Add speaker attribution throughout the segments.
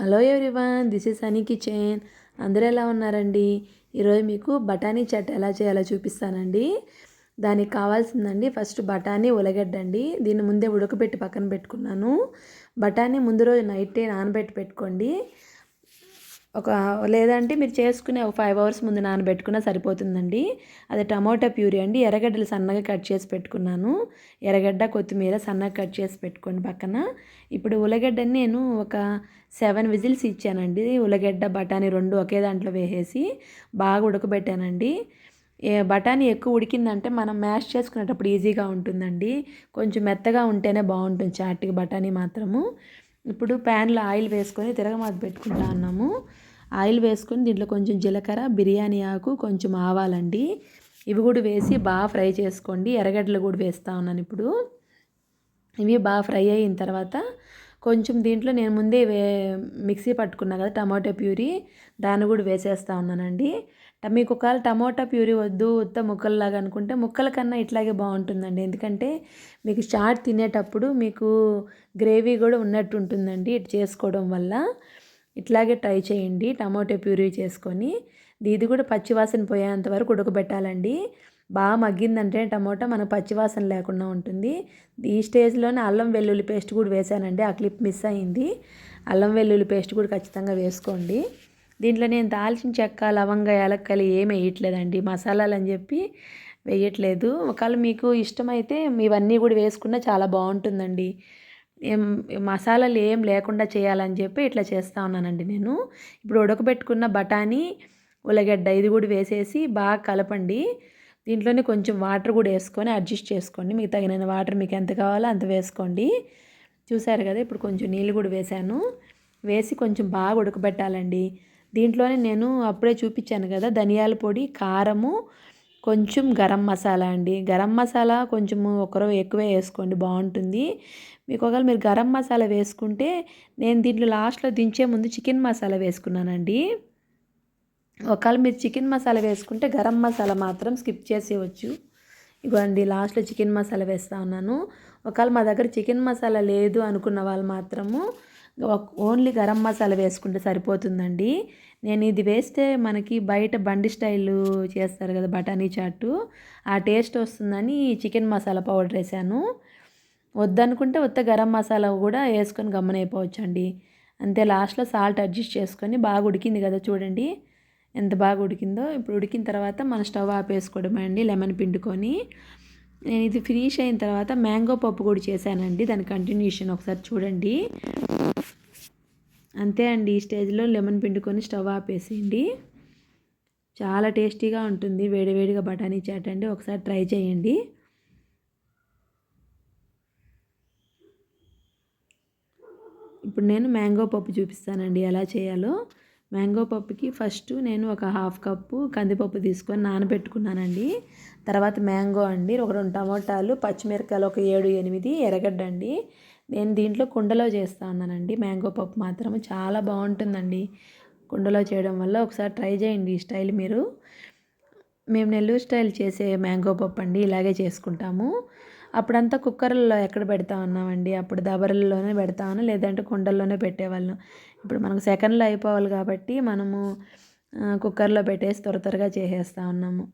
Speaker 1: Hello everyone this is Honey kitchen. అందరూ ఎలా ఉన్నారండి? ఈరోజు మీకు బఠానీ చట్ ఎలా చేయాలో చూపిస్తానండి. దానికి కావాల్సిందండి ఫస్ట్ బఠానీ ఉలగడ్డ అండి దీన్ని ముందే ఉడకబెట్టి పక్కన పెట్టుకున్నాను. బఠానీ ముందు రోజు నైటే నానబెట్టి పెట్టుకోండి. ఒక లేదంటే మీరు చేసుకునే ఒక ఫైవ్ అవర్స్ ముందు నానబెట్టుకున్నా సరిపోతుందండి. అది టమోటా ప్యూరీ అండి. ఎర్రగడ్డలు సన్నగా కట్ చేసి పెట్టుకున్నాను. ఎర్రగడ్డ కొత్తిమీర సన్నగా కట్ చేసి పెట్టుకోండి పక్కన. ఇప్పుడు ఉల్లగడ్డని నేను ఒక సెవెన్ విజిల్స్ ఇచ్చానండి. ఉల్లగడ్డ బఠానీ రెండు ఒకే దాంట్లో వేసేసి బాగా ఉడకబెట్టానండి. బఠానీ ఎక్కువ ఉడికిందంటే మనం మ్యాష్ చేసుకునేటప్పుడు ఈజీగా ఉంటుందండి. కొంచెం మెత్తగా ఉంటేనే బాగుంటుంది. చాట్కి బఠానీ మాత్రము. ఇప్పుడు ప్యాన్లో ఆయిల్ వేసుకొని తిరగమాత పెట్టుకుంటా ఉన్నాము ఆయిల్ వేసుకొని దీంట్లో కొంచెం జీలకర్ర బిర్యానీ ఆకు కొంచెం ఆవాలండి. ఇవి కూడా వేసి బాగా ఫ్రై చేసుకోండి. ఎర్రగడ్డలు కూడా వేస్తూ ఉన్నాను ఇప్పుడు. ఇవి బాగా ఫ్రై అయిన తర్వాత కొంచెం దీంట్లో నేను ముందే వే మిక్సీ పట్టుకున్నా కదా టమాటో ప్యూరీ దాన్ని కూడా వేసేస్తూ ఉన్నానండి. మీకు ఒకవేళ టమోటా ప్యూరీ వద్దు ఉత్త ముక్కల్లాగా అనుకుంటే ముక్కల కన్నా ఇట్లాగే బాగుంటుందండి. ఎందుకంటే మీకు చాట్ తినేటప్పుడు మీకు గ్రేవీ కూడా ఉన్నట్టు ఉంటుందండి ఇటు చేసుకోవడం వల్ల. ఇట్లాగే ట్రై చేయండి టమాటో ప్యూరీ చేసుకొని. ఇది కూడా పచ్చివాసన పోయేంత వరకు ఉడకబెట్టాలండి. బాగా మగ్గిందంటే టమోటా మనకు పచ్చివాసన లేకుండా ఉంటుంది. ఈ స్టేజ్లోనే అల్లం వెల్లుల్లి పేస్ట్ కూడా వేసానండి ఆ క్లిప్ మిస్ అయింది. అల్లం వెల్లుల్లి పేస్ట్ కూడా ఖచ్చితంగా వేసుకోండి. దీంట్లో నేను దాల్చిన చెక్క లవంగ యాలక్కలు ఏమి వేయట్లేదండి. మసాలాలు అని చెప్పి వేయట్లేదు. ఒకవేళ మీకు ఇష్టమైతే ఇవన్నీ కూడా వేసుకున్నా చాలా బాగుంటుందండి. ఏం మసాలాలు ఏం లేకుండా చేయాలని చెప్పి ఇట్లా చేస్తూ ఉన్నానండి నేను. ఇప్పుడు ఉడకబెట్టుకున్న బఠానీ ఉల్లగడ్డ ఇది కూడా వేసేసి బాగా కలపండి. దీంట్లోనే కొంచెం వాటర్ కూడా వేసుకొని అడ్జస్ట్ చేసుకోండి. మీకు తగిన వాటర్ మీకు ఎంత కావాలో అంత వేసుకోండి. చూసారు కదా ఇప్పుడు కొంచెం నీళ్ళు కూడా వేశాను. వేసి కొంచెం బాగా ఉడకబెట్టాలండి. దీంట్లోనే నేను అప్పుడే చూపించాను కదా ధనియాల పొడి కారము కొంచెం గరం మసాలా అండి. గరం మసాలా కొంచెం ఒకరో ఎక్కువే వేసుకోండి బాగుంటుంది. మీకు ఒకవేళ మీరు గరం మసాలా వేసుకుంటే నేను దీంట్లో లాస్ట్లో దించే ముందు చికెన్ మసాలా వేసుకున్నానండి. ఒకవేళ మీరు చికెన్ మసాలా వేసుకుంటే గరం మసాలా మాత్రం స్కిప్ చేసేవచ్చు ఇగోండి లాస్ట్లో చికెన్ మసాలా వేస్తూ ఉన్నాను. ఒకవేళ మా దగ్గర చికెన్ మసాలా లేదు అనుకున్న వాళ్ళు మాత్రము ఓన్లీ గరం మసాలా వేసుకుంటే సరిపోతుందండి. నేను ఇది వేస్తే మనకి బయట బండి స్టైల్ చేస్తారు కదా బఠానీ చాటు ఆ టేస్ట్ వస్తుందని చికెన్ మసాలా పౌడర్ వేసాను. వద్దనుకుంటే ఉత్త గరం మసాలా కూడా వేసుకొని గమ్మనైపోవచ్చు అండి అంతే లాస్ట్లో సాల్ట్ అడ్జస్ట్ చేసుకొని బాగా ఉడికింది కదా చూడండి. ఎంత బాగా ఉడికిందో ఇప్పుడు ఉడికిన తర్వాత మన స్టవ్ ఆపేసుకోవడమే అండి లెమన్ పిండుకొని. నేను ఇది ఫినిష్ అయిన తర్వాత మ్యాంగో పప్పు కూడా చేశానండి. దాని కంటిన్యూషన్ ఒకసారి చూడండి. అంతే అండి ఈ స్టేజ్లో లెమన్ పిండుకొని స్టవ్ ఆపేసేయండి. చాలా టేస్టీగా ఉంటుంది. వేడివేడిగా బఠానీ చాట్ అండి. ఒకసారి ట్రై చేయండి. ఇప్పుడు నేను మ్యాంగో పప్పు చూపిస్తానండి. ఎలా చేయాలో. మ్యాంగో పప్పుకి ఫస్ట్ నేను ఒక హాఫ్ కప్పు కందిపప్పు తీసుకొని నానబెట్టుకున్నానండి. తర్వాత మ్యాంగో అండి ఒక రెండు టమోటాలు పచ్చిమిరకాయలు ఒక ఏడు ఎనిమిది ఎర్రగడ్డ అండి. నేను దీంట్లో కుండలో చేస్తా ఉన్నానండి మ్యాంగో పప్పు మాత్రం చాలా బాగుంటుందండి. కుండలో చేయడం వల్ల ఒకసారి ట్రై చేయండి ఈ స్టైల్ మీరు. మేము నెల్లూరు స్టైల్ చేసే మ్యాంగో పప్పు అండి ఇలాగే చేసుకుంటాము. అప్పుడంతా కుక్కర్లలో ఎక్కడ పెడతా ఉన్నామండి? అప్పుడు దబరల్లోనే పెడతా లేదంటే కుండల్లోనే పెట్టేవాళ్ళం. ఇప్పుడు మనకు సెకండ్లో అయిపోవాలి కాబట్టి మనము కుక్కర్లో పెట్టేసి త్వర త్వరగా చేసేస్తూ ఉన్నాము.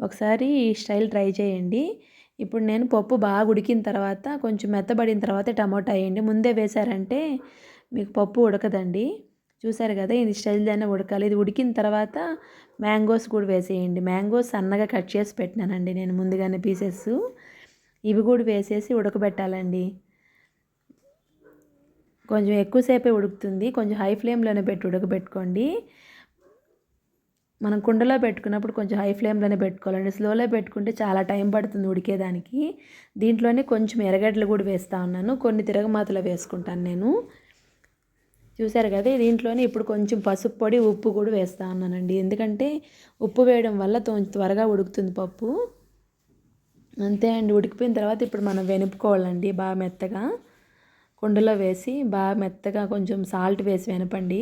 Speaker 1: ఒకసారి ఈ స్టైల్ ట్రై చేయండి. ఇప్పుడు నేను పప్పు బాగా ఉడికిన తర్వాత కొంచెం మెత్తబడిన తర్వాత టమాటా వేయండి. ముందే వేశారంటే మీకు పప్పు ఉడకదండి. చూసారు కదా ఇది స్టైల్ అయినా ఉడకాలి. ఇది ఉడికిన తర్వాత మ్యాంగోస్ కూడా వేసేయండి. మ్యాంగోస్ సన్నగా కట్ చేసి పెట్టినానండి నేను ముందుగానే పీసెస్ ఇవి కూడా వేసేసి ఉడకబెట్టాలండి. కొంచెం ఎక్కువసేపే ఉడుకుతుంది. కొంచెం హై ఫ్లేమ్లోనే పెట్టి ఉడకబెట్టుకోండి. మనం కుండలో పెట్టుకున్నప్పుడు కొంచెం హై ఫ్లేమ్లోనే పెట్టుకోవాలండి. స్లోలో పెట్టుకుంటే చాలా టైం పడుతుంది ఉడికేదానికి. దీంట్లోనే కొంచెం ఎర్రగడ్డలు కూడా వేస్తూ ఉన్నాను. కొన్ని తిరగమాతలు వేసుకుంటాను నేను. చూసారు కదా దీంట్లోనే ఇప్పుడు కొంచెం పసుపు పొడి ఉప్పు కూడా వేస్తూ ఉన్నానండి. ఎందుకంటే ఉప్పు వేయడం వల్ల త్వరగా ఉడుకుతుంది పప్పు. అంతే అండి. ఉడికిపోయిన తర్వాత ఇప్పుడు మనం వెనుపుకోవాలండి బాగా మెత్తగా. కుండలో వేసి బాగా మెత్తగా కొంచెం సాల్ట్ వేసి వెనపండి.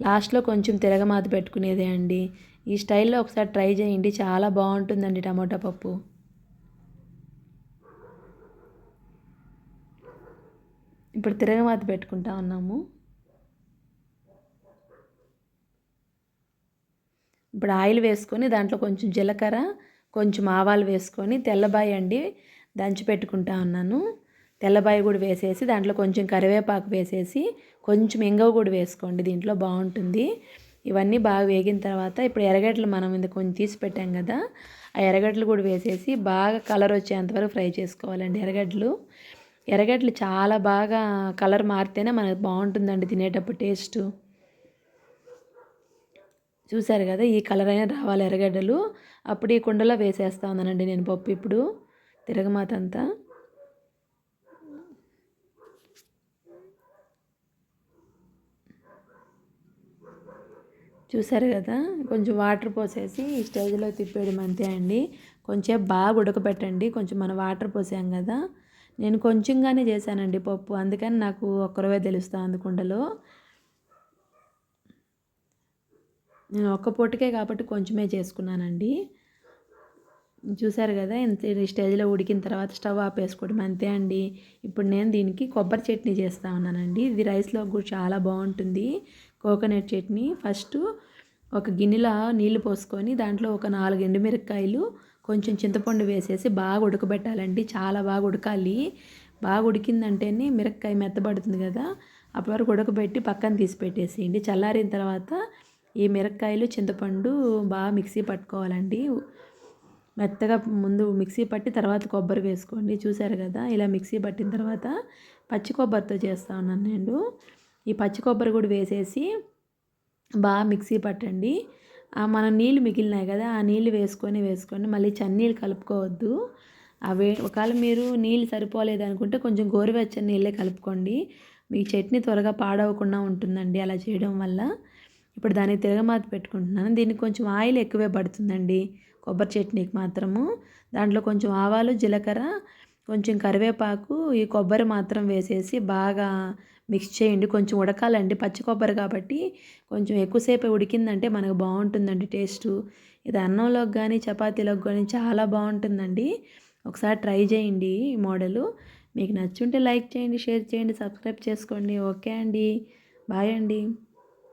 Speaker 1: లాస్ట్లో కొంచెం తిరగమాత పెట్టుకునేదే అండి. ఈ స్టైల్లో ఒకసారి ట్రై చేయండి. చాలా బాగుంటుందండి టమాటా పప్పు. ఇప్పుడు తిరగమాత పెట్టుకుంటా ఉన్నాము. ఇప్పుడు ఆయిల్ వేసుకొని దాంట్లో కొంచెం జీలకర్ర కొంచెం ఆవాలు వేసుకొని తెల్లబాయి అండి దంచి పెట్టుకుంటా ఉన్నాను. తెల్లబాయి కూడా వేసేసి దాంట్లో కొంచెం కరివేపాకు వేసేసి కొంచెం ఇంగవ కూడా వేసుకోండి దీంట్లో బాగుంటుంది. ఇవన్నీ బాగా వేగిన తర్వాత ఇప్పుడు ఎర్రగడ్డలు మనం ఇంత కొంచెం తీసి పెట్టాం కదా ఆ ఎర్రగడ్డలు కూడా వేసేసి బాగా కలర్ వచ్చేంతవరకు ఫ్రై చేసుకోవాలండి ఎర్రగడ్డలు. ఎర్రగడ్డలు చాలా బాగా కలర్ మారితేనే మనకు బాగుంటుందండి తినేటప్పుడు టేస్ట్. చూశారు కదా ఈ కలర్ అయినా రావాలి ఎర్రగడ్డలు. అప్పుడు ఈ కుండలో వేసేస్తా ఉన్నానండి నేను పప్పు ఇప్పుడు. తిరగమాత అంతా. చూసారు కదా కొంచెం వాటర్ పోసేసి ఈ స్టేజ్లో తిప్పేయడం అంతే అండి. కొంచెం బాగా ఉడకబెట్టండి కొంచెం మనం వాటర్ పోసాం కదా. నేను కొంచెంగానే చేశానండి పప్పు అందుకని నాకు ఒక్కరవే తెలుస్తా కుండలో. నేను ఒక్క పూటకే కాబట్టి కొంచెమే చేసుకున్నానండి. చూసారు కదా ఇంత స్టేజ్లో ఉడికిన తర్వాత స్టవ్ ఆపేసుకోవడం అంతే అండి. ఇప్పుడు నేను దీనికి కొబ్బరి చట్నీ చేస్తా ఉన్నానండి. ఇది రైస్లో కూడా చాలా బాగుంటుంది. కోకోనట్ చట్నీ ఫస్ట్ ఒక గిన్నెలో నీళ్ళు పోసుకొని దాంట్లో ఒక నాలుగు ఎండుమిరపకాయలు కొంచెం చింతపండు వేసేసి బాగా ఉడకబెట్టాలండి. చాలా బాగా ఉడకాలి. బాగా ఉడికిందంటేనే మిరపకాయ మెత్తబడుతుంది కదా అప్పటి వరకు ఉడకబెట్టి పక్కన తీసి పెట్టేసేయండి. చల్లారిన తర్వాత ఈ మిరపకాయలు చింతపండు బాగా మిక్సీ పట్టుకోవాలండి. మెత్తగా ముందు మిక్సీ పట్టి తర్వాత కొబ్బరి వేసుకోండి. చూసారు కదా ఇలా మిక్సీ పట్టిన తర్వాత పచ్చి కొబ్బరితో చేస్తా ఉన్నాను నేను. ఈ పచ్చి కొబ్బరి కూడా వేసేసి బాగా మిక్సీ పట్టండి. మనం నీళ్ళు మిగిలినాయి కదా ఆ నీళ్ళు వేసుకొని వేసుకొని మళ్ళీ చన్నీళ్ళు కలుపుకోవద్దు. అవే ఒకవేళ మీరు నీళ్ళు సరిపోలేదు అనుకుంటే కొంచెం గోరువెచ్చని నీళ్ళే కలుపుకోండి. మీ చట్నీ త్వరగా పాడవకుండా ఉంటుందండి అలా చేయడం వల్ల. ఇప్పుడు దాన్ని తిరగమాత పెట్టుకుంటున్నాను. దీనికి కొంచెం ఆయిల్ ఎక్కువే పడుతుందండి. కొబ్బరి చట్నీకి మాత్రము. దాంట్లో కొంచెం ఆవాలు జీలకర్ర కొంచెం కరివేపాకు ఈ కొబ్బరి మాత్రం వేసేసి బాగా మిక్స్ చేయండి. కొంచెం ఉడకాలండి. పచ్చి కొబ్బరి కాబట్టి కొంచెం ఎక్కువసేపు ఉడికిందంటే మనకు బాగుంటుందండి టేస్ట్. ఇది అన్నంలోకి కానీ చపాతీలోకి కానీ చాలా బాగుంటుందండి. ఒకసారి ట్రై చేయండి ఈ మోడలు. మీకు నచ్చుంటే లైక్ చేయండి షేర్ చేయండి సబ్స్క్రైబ్ చేసుకోండి. ఓకే అండి. బాయ్ అండి.